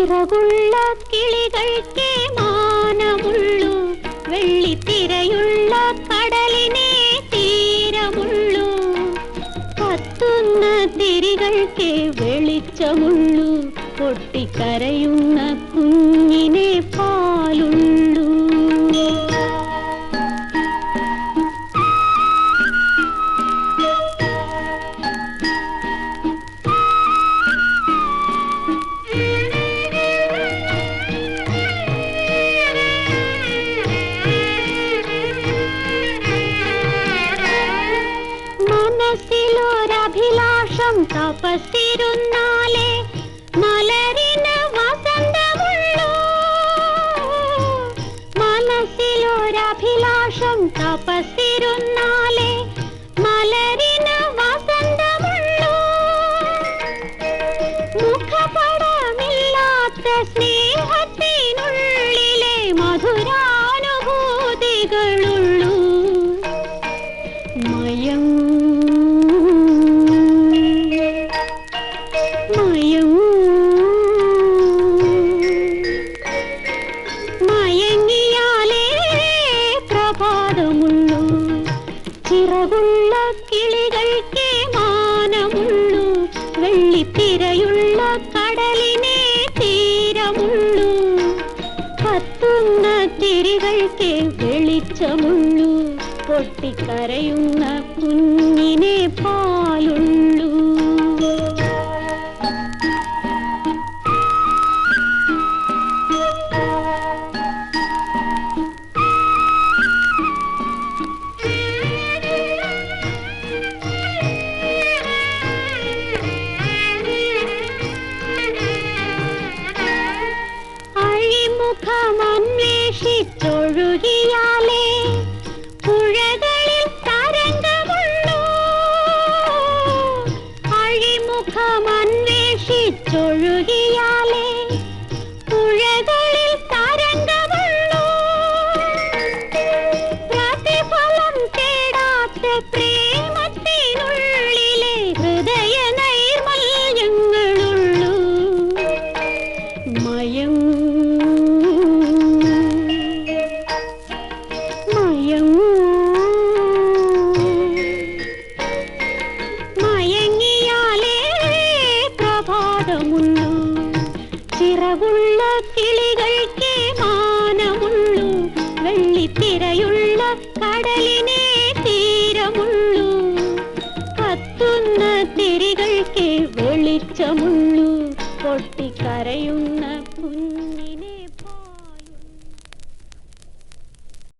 ചിറകുള്ള കിളികൾക്കേ മാനമുള്ളൂ. വെള്ളിത്തിരയുള്ള കടലിനെ തീരമുള്ളൂ. കത്തുന്ന തിരികൾക്കേ വെളിച്ചമുള്ളൂ. പൊട്ടിക്കരയുന്ന മനസ്സിലൊരഭിലാഷം തപസ്സിരുന്നാലേ മലരിന് വസന്തമുള്ളൂ. മനസ്സിലൊരഭിലാഷം തപസ്സിരുന്നാലേ മലരിന് വസന്തമുള്ളൂ. മുഖപടമില്ലാത്ത സ്നേഹത്തിനുള്ളിലെ തിരികൾക്കേ വെളിച്ചമുള്ളൂ പൊട്ടിക്കരയുന്ന കുഞ്ഞിനെ പാലുള്ളൂ. ചിറകുള്ള കിളികൾക്കേ മാനമുള്ളൂ. വെള്ളിത്തിരയുള്ള കടലിനെ തീരമുള്ളൂ. കത്തുന്ന തിരികൾക്കേ വെളിച്ചമുള്ളൂ. പൊട്ടിക്കരയുന്ന കുഞ്ഞിനെ